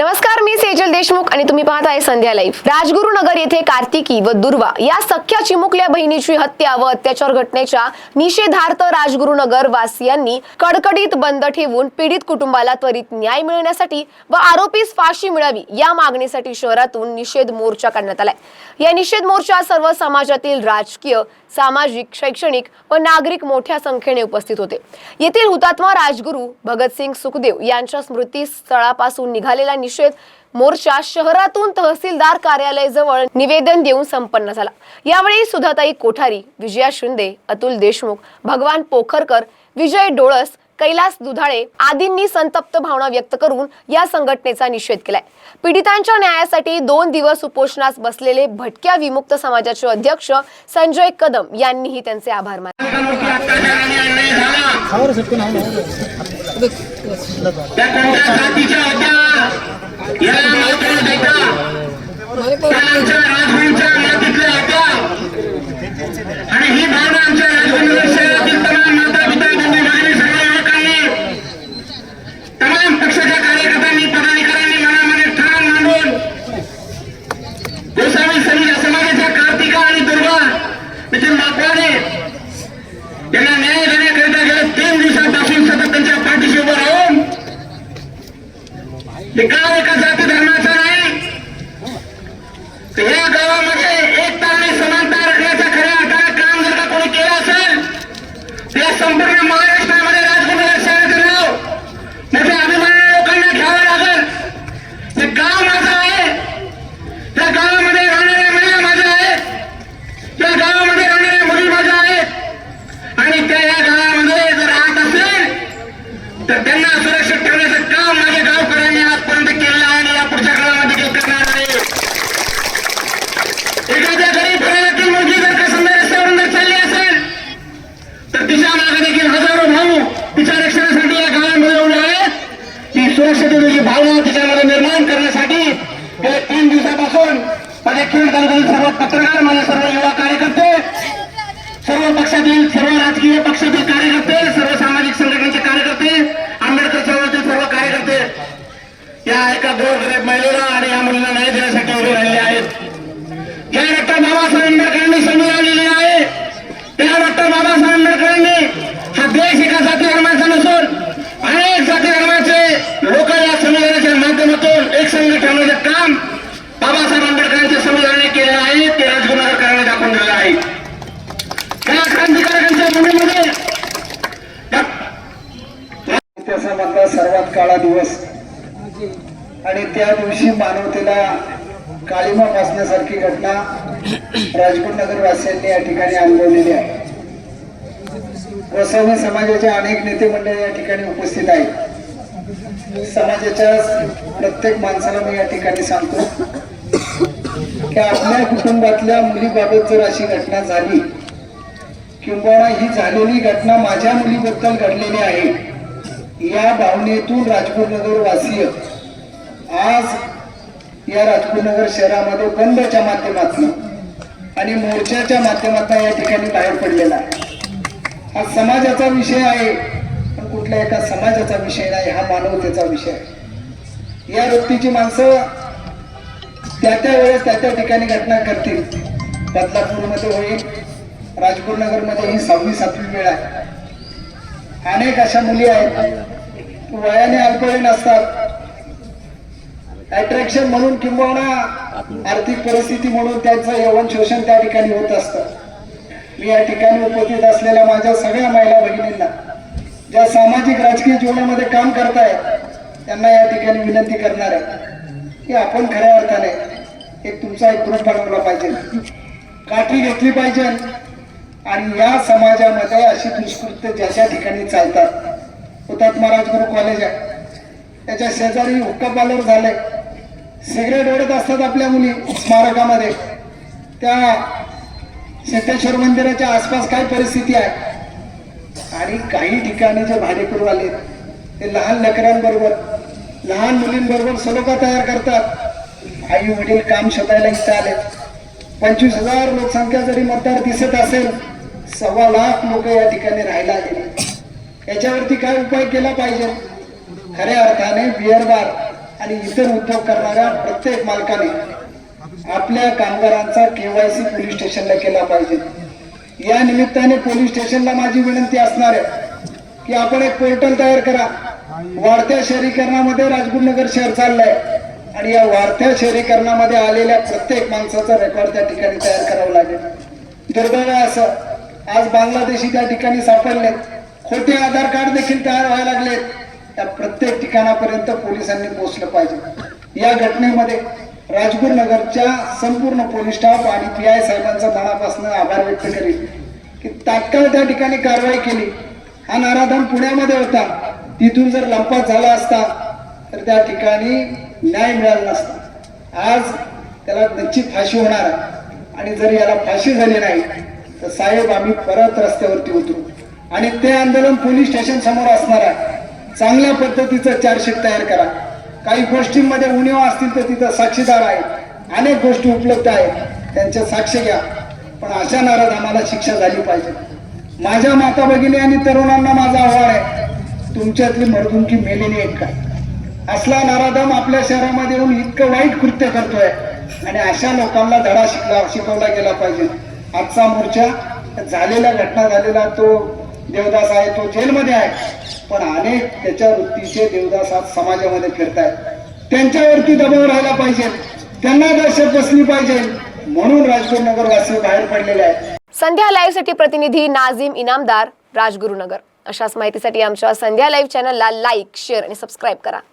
नमस्कार मी सेजल देशमुख आणि तुम्ही पाहत आहे संध्या लाईफ राजगुरुनगर येथे कार्तिकी व दुर्वा या सख्या चिमुकल्या बहिणीची हत्या व अत्याचार घटनेच्या निषेधार्थ राजगुरुनगर वासियांनी कडकडीत बंद ठेवून पीडित कुटुंबाला त्वरित न्याय मिळण्यासाठी व आरोपीस फाशी मिळावी या मागणीसाठी शहरातून निषेध मोर्चा काढण्यात आलाय. या निषेध मोर्चा सर्व समाजातील राजकीय सामाजिक शैक्षणिक व नागरिक मोठ्या संख्येने उपस्थित होते. येथील हुतात्मा राजगुरू भगतसिंग सुखदेव यांच्या स्मृती स्थळापासून निघालेला निषेध मोर्चा शहरातून तहसीलदार कार्यालय जवळ निवेदन देऊन संपन्न झाला. यावेळी सुधाताई कोठारी विजया शिंदे अतुल देशमुख भगवान पोखरकर विजय डोळस कैलास दुधाळे आदींनी संतप्त भावना व्यक्त करून या संघटनेचा निषेध केलाय. पीडितांच्या न्यायासाठी दोन दिवस उपोषणास बसलेले भटक्या विमुक्त समाजाचे अध्यक्ष संजय कदम यांनीही त्यांचे आभार मानले. होत्या याला महत्त्व न देता त्या आमच्या राजगुरूंच्या मातीतल्या होत्या आणि ही भावना आमच्या राजगुरू शहरातील तमाम माता पिता बंधू भगिनी सर्व युवकांनी तमाम पक्षाच्या कार्यकर्त्यांनी पदाधिकाऱ्यांनी मनामध्ये ठाण मांडून गोसावी समाज समाजाच्या कार्तिका आणि दुर्गा नितीन मापवाने त्यांना न्याय देण्याकरिता गेल्या तीन दिवसापासून सतत त्यांच्या पाठीशी उभं राहून हे गाव एका जाती धर्माचं नाही तर या गावामध्ये एकता आणि समानता राखण्याचं खऱ्या अर्थानं काम जर का कोणी केलं असेल तर या संपूर्ण महाराष्ट्रामध्ये राजगुरू शहराचं नाव मोठ्या अभिमानाने लोकांना घ्यावं लागेल हे गाव माझं आहे त्या गावामध्ये राहणाऱ्या महिला माझ्या आहेत त्या गावामध्ये राहणाऱ्या मुली माझ्या आहेत आणि त्या या गावामध्ये जर राहत असेल तर त्यांना सुरक्षित ठेवण्याचं काम माझ्या गावकऱ्यांनी आजपर्यंत केलं आहे आणि या पुढच्या काळामध्ये देखील करणार आहे एखाद्या गरीब घराण्यातील मुलगी जर का समजा रस्त्यावरून जर चालली असेल तर तिच्यामागे देखील हजारो भाऊ तिच्या रक्षणासाठी या गावामध्ये उभे आहेत ही सुरक्षिततेची भावना तिच्यामध्ये निर्माण करण्यासाठी गेल्या तीन दिवसापासून माझे खेळ तालुक्यातील सर्व पत्रकार माझे सर्व युवा कार्यकर्ते सर्व पक्षातील सर्व राजकीय पक्षातील कार्यकर्ते सर्व सामाजिक संघटनेचे कार्यकर्ते आंबेडकर चळवळीतील सर्व कार्यकर्ते या एका गोरगरीब महिलेला आणि या मुलीला न्याय देण्यासाठी उभे राहिले आहेत या डॉक्टर बाबासाहेब आंबेडकरांनी संधी लावलेली आहे त्या डॉक्टर बाबासाहेब आंबेडकरांनी हा देश एका जाती धर्माचा नसून अनेक जाती धर्माचे लोक या संविधानाच्या माध्यमातून एक संघ ठेवण्याचं काम बाबासाहेब आंबेडकरांच्या संविधानाने केलेलं आहे ते राजगुरुनगरकरांनी दाखवून दिलेलं आहे या क्रांतिकारकांच्या भूमीमध्ये इतिहासामधला सर्वात काळा दिवस आणि त्या दिवशी मानवतेला काळीमा वाचण्यासारखी घटना राजकोट नगरवासियांनी या ठिकाणी अनुभवलेली आहे. गोसावी समाजाचे अनेक नेते मंडळी या ठिकाणी उपस्थित आहेत. समाजाच्या प्रत्येक माणसाला मी या ठिकाणी सांगतो की आपल्या कुटुंबातल्या मुलीबाबत जर अशी घटना झाली किंबहुना ही झालेली घटना माझ्या मुलीबद्दल घडलेली आहे या भावनेतून राजपूर नगरवासीय आज या राजपूरनगर शहरामध्ये बंदच्या माध्यमातून आणि मोर्चाच्या माध्यमातून या ठिकाणी बाहेर पडलेला आहे. हा समाजाचा विषय आहे पण कुठल्या एका समाजाचा विषय नाही हा मानवतेचा विषय आहे. या वृत्तीची माणसं त्या त्या वेळेस त्या त्या ठिकाणी घटना करतील. बदलापूरमध्ये होईल राजपूरनगरमध्ये ही सहावी सातवी वेळ आहे. अनेक अशा मुली आहेत वयाने अल्पवयीन असतात. अट्रॅक्शन म्हणून किंबहुना आर्थिक परिस्थिती म्हणून त्यांचं यवन शोषण त्या ठिकाणी होत असतं. मी या ठिकाणी उपस्थित असलेल्या माझ्या सगळ्या महिला भगिनींना ज्या सामाजिक राजकीय जीवनामध्ये काम करतायत त्यांना या ठिकाणी विनंती करणार आहे की आपण खऱ्या अर्थाने एक तुमचा एक ग्रुप बनवला पाहिजे. काठी घेतली पाहिजे आणि या समाजामध्ये अशी दुष्कृत्य ज्याच्या ठिकाणी चालतात. हुतात्मा राजगुरू कॉलेज आहे. त्याच्या शेजारी हुक्का झाले सिगरेट ओढत असतात आपल्या मुली स्मारकामध्ये. त्या सिद्धेश्वर मंदिराच्या आसपास काय परिस्थिती आहे? आणि काही ठिकाणी जे भाडेकरू आले ते लहान लेकरांबरोबर लहान मुलींबरोबर सलोखा तयार करतात. आई वडील काम शोधायला इथं आले पंचवीस हजार लोकसंख्या जरी मतदार दिसत असेल सव्वा लाख लोक या ठिकाणी राहायला आले याच्यावरती काय उपाय केला पाहिजे? खऱ्या अर्थाने बिअर बार. आणि इतर उद्योग करणाऱ्या प्रत्येक मालकाने आपल्या कामगारांचा केवायसी पोलीस स्टेशनला केला पाहिजे. या निमित्ताने पोलीस स्टेशनला माझी विनंती असणार आहे की आपण एक पोर्टल तयार करा. वाढत्या शहरीकरणामध्ये राजगुरुनगर शहर चाललंय आणि या वाढत्या शहरीकरणामध्ये आलेल्या प्रत्येक माणसाचा रेकॉर्ड त्या ठिकाणी तयार करावा लागेल. दुर्दैव असं. आज बांगलादेशी त्या ठिकाणी सापडलेत. खोटे आधार कार्ड देखील तयार व्हायला लागलेत. त्या प्रत्येक ठिकाणापर्यंत पोलिसांनी पोहोचलं पाहिजे. या घटनेमध्ये राजगुरुनगरच्या संपूर्ण पोलीस स्टाफ आणि पी आय साहेबांचा मनापासून आभार व्यक्त करेल की तात्काळ त्या ठिकाणी कारवाई केली. हा नाराधन पुण्यामध्ये होता. तिथून जर लंपात झाला असता तर त्या ठिकाणी न्याय मिळाला नसता. आज त्याला निश्चित फाशी होणार आहे. आणि जर याला फाशी झाली नाही तर साहेब आम्ही परत रस्त्यावरती उतरू. आणि ते आंदोलन पोलीस स्टेशन समोर असणार आहे. चांगल्या पद्धतीचं चार्जशीट तयार करा. काही गोष्टींमध्ये उणीव असतील तर तिथं साक्षीदार आहे अनेक गोष्टी उपलब्ध आहेत. त्यांच्या साक्ष घ्या. पण अशा नाराज आम्हाला शिक्षा झाली पाहिजे. माझ्या माता भगिनी आणि तरुणांना माझा आव्हान आहे. तुमच्यातली मर्दुंकी मेलेली आहेत का? असला नाराधाम आपल्या शहरामध्ये येऊन इतकं वाईट कृत्य करतोय. आणि अशा लोकांना धडा शिकला शिकवला गेला पाहिजे. आजचा मोर्चा झालेल्या घटना झालेला तो देवदास आहे तो जेलमध्ये आहे. पण अनेक त्याच्या वृत्तीचे देवदास आज समाजामध्ये फिरतायत. त्यांच्यावरती दबाव राहिला पाहिजे. त्यांना दहशत बसली पाहिजे. म्हणून राजगुरुनगर नगरवासी बाहेर पडलेले आहेत. संध्या लाईव्हसाठी प्रतिनिधी नाझीम इनामदार राजगुरुनगर. अशाच माहितीसाठी आमच्या संध्या लाईव्ह चॅनलला लाईक शेअर आणि सबस्क्राईब करा.